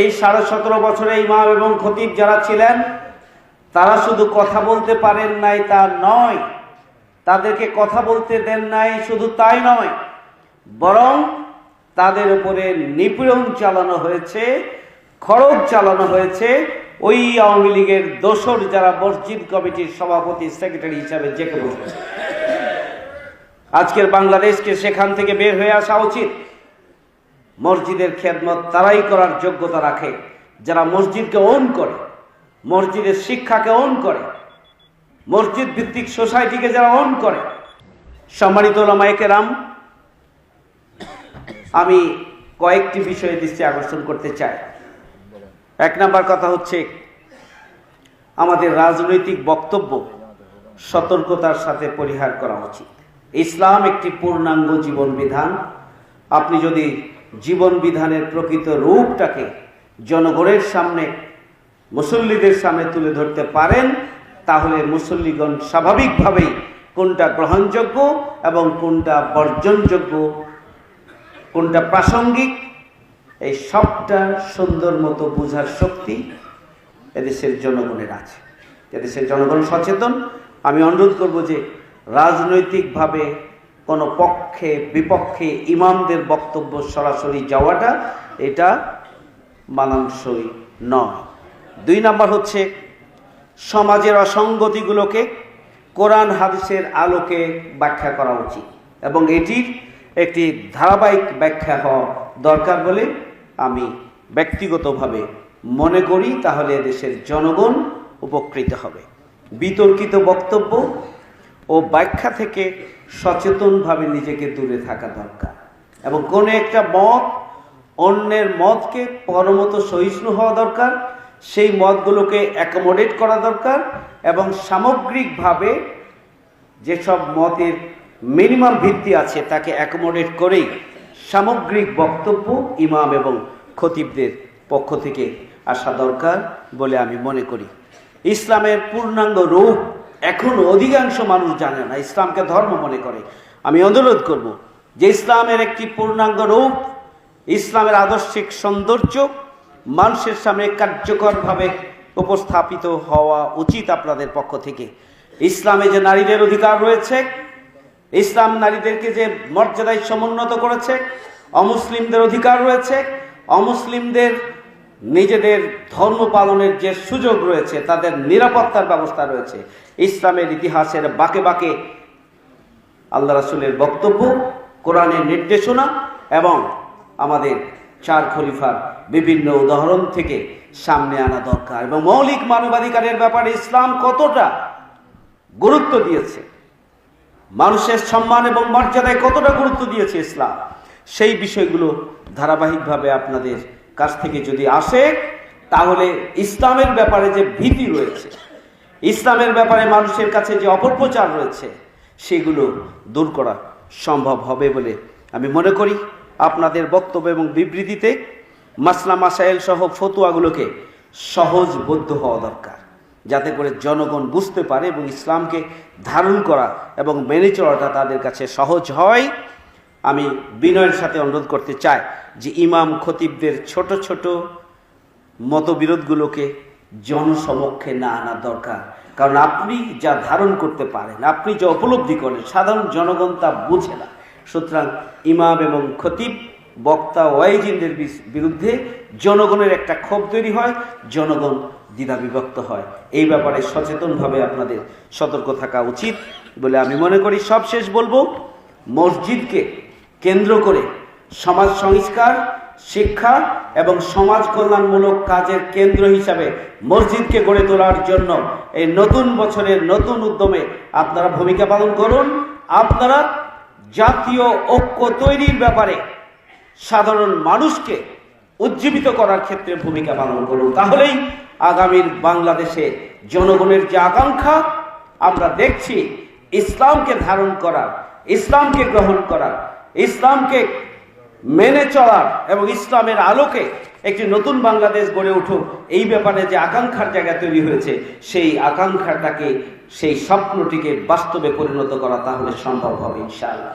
এই সাড়ে সতেরো বছরে ইমাম এবং খতিব যারা ছিলেন, তারা শুধু কথা বলতে পারেন নাই তা নয়, তাদেরকে কথা বলতে দেন নাই শুধু তাই নয়, বরং তাদের উপরে নিপীড়ন চালানো হয়েছে খড়গ চালানো হয়েছে। ওই আওয়ামী লীগের দোসর যারা মসজিদ কমিটির সভাপতি, সেক্রেটারি হিসাবে জেকে বসবে আজকের বাংলাদেশকে সেখান থেকে বের হয়ে আসা উচিত। মসজিদের খেদমত তারাই করার যোগ্যতা রাখে। যারা মসজিদকে ওন করে, মসজিদের শিক্ষাকে ওন করে, মসজিদ ভিত্তিক সোসাইটিকে যারা ওন করে। সম্মানিত রাম আমি কয়েকটি বিষয়ে দৃষ্টি আকর্ষণ করতে চাই। এক নাম্বার কথা হচ্ছে, আমাদের রাজনৈতিক বক্তব্য সতর্কতার সাথে পরিহার করা উচিত। ইসলাম একটি পূর্ণাঙ্গ জীবন বিধান। আপনি যদি জীবন বিধানের প্রকৃত রূপটাকে জনগণের সামনে, মুসল্লিদের সামনে তুলে ধরতে পারেন, তাহলে মুসল্লিগণ স্বাভাবিকভাবেই কোনটা গ্রহণযোগ্য এবং কোনটা বর্জনযোগ্য, কোনটা প্রাসঙ্গিক, এই সবটা সুন্দর মতো বোঝার শক্তি এদেশের জনগণের আছে। এদেশের জনগণ সচেতন। আমি অনুরোধ করব যে রাজনৈতিকভাবে কোনো পক্ষে, বিপক্ষে ইমামদের বক্তব্য সরাসরি যাওয়াটা এটা মানানসই নয়। দুই নাম্বার হচ্ছে সমাজের অসঙ্গতিগুলোকে কোরআন হাদিসের আলোকে ব্যাখ্যা করা উচিত এবং এটির একটি ধারাবাহিক ব্যাখ্যা হওয়া দরকার বলে আমি ব্যক্তিগতভাবে মনে করি, তাহলে দেশের জনগণ উপকৃত হবে। বিতর্কিত বক্তব্য ও ব্যাখ্যা থেকে সচেতনভাবে নিজেকে দূরে থাকা দরকার। এবং কোনো একটা মত অন্যের মতকে পরমত সহিষ্ণু হওয়া দরকার, সেই মতগুলোকে অ্যাকোমোডেট করা দরকার এবং সামগ্রিকভাবে যেসব মতের মিনিমাম ভিত্তি আছে তাকে অ্যাকোমোডেট করেই সামগ্রিক বক্তব্য ইমাম এবং খতিবদের পক্ষ থেকে আসা দরকার বলে আমি মনে করি। ইসলামের পূর্ণাঙ্গ রূপ এখনও অধিকাংশ মানুষ জানে না, ইসলামকে ধর্ম মনে করে। আমি অনুরোধ করব, যে ইসলামের একটি পূর্ণাঙ্গ রূপ, ইসলামের আদর্শিক সৌন্দর্য মানুষের সামনে কার্যকরভাবে উপস্থাপিত হওয়া উচিত আপনাদের পক্ষ থেকে। ইসলামে যে নারীদের অধিকার রয়েছে, ইসলাম নারীদেরকে যে মর্যাদায় সমুন্নত করেছে, অমুসলিমদের অধিকার রয়েছে, অমুসলিমদের নিজেদের ধর্ম পালনের যে সুযোগ রয়েছে, তাদের নিরাপত্তার ব্যবস্থা রয়েছে। ইসলামের ইতিহাসের বাকে বাকে আল্লাহ রাসুলের বক্তব্য, কোরআনের নির্দেশনা এবং আমাদের চার খলিফার বিভিন্ন উদাহরণ থেকে সামনে আনা দরকার এবং মৌলিক মানবাধিকারের ব্যাপারে ইসলাম কতটা গুরুত্ব দিয়েছে, মানুষের সম্মান এবং মর্যাদায় কতটা গুরুত্ব দিয়েছে ইসলাম, সেই বিষয়গুলো ধারাবাহিকভাবে আপনাদের কাছ থেকে যদি আসে, তাহলে ইসলামের ব্যাপারে যে ভীতি রয়েছে, ইসলামের ব্যাপারে মানুষের কাছে যে অপপ্রচার রয়েছে, সেগুলো দূর করা সম্ভব হবে বলে আমি মনে করি। আপনাদের বক্তব্য এবং বিবৃতিতে মাসলা মাসাইল সহ ফতুয়াগুলোকে সহজবোধ্য হওয়া দরকার, যাতে করে জনগণ বুঝতে পারে এবং ইসলামকে ধারণ করা এবং মেনে চলাটা তাদের কাছে সহজ হয়। আমি বিনয়ের সাথে অনুরোধ করতে চাই যে ইমাম খতিবদের ছোট ছোট মতবিরোধগুলোকে জনসমক্ষে না আনা দরকার। কারণ আপনি যা ধারণ করতে পারেন, আপনি যা উপলব্ধি করেন, সাধারণ জনগণ তা বুঝে না। সুতরাং ইমাম এবং খতিব, বক্তা ওয়াইজিনদের বিরুদ্ধে জনগণের একটা ক্ষোভ তৈরি হয়, জনগণ দ্বিধা বিভক্ত হয়। এই ব্যাপারে সচেতনভাবে আপনাদের সতর্ক থাকা উচিত বলে আমি মনে করি। সবশেষ বলব, মসজিদকে কেন্দ্র করে সমাজ সংস্কার, শিক্ষা এবং সমাজ কল্যাণমূলক কাজের কেন্দ্র হিসাবে মসজিদকে গড়ে তোলার জন্য এই নতুন বছরের নতুন উদ্যমে আপনারা ভূমিকা পালন করুন। আপনারা জাতীয় ঐক্য তৈরির ব্যাপারে সাধারণ মানুষকে উজ্জীবিত করার ক্ষেত্রে ভূমিকা পালন করুন। তাহলেই আগামীর বাংলাদেশে জনগণের যে আকাঙ্ক্ষা, আমরা দেখছি ইসলামকে ধারণ করার, ইসলামকে গ্রহণ করার ইসলামকে মেনে চলার এবং ইসলামের আলোকে একটি নতুন বাংলাদেশ গড়ে উঠুক, এই ব্যাপারে যে আকাঙ্ক্ষার জায়গা তৈরি হয়েছে, সেই আকাঙ্ক্ষাটাকে, সেই স্বপ্নটিকে বাস্তবে পরিণত করা তাহলে সম্ভব হবে, ইনশাআল্লাহ।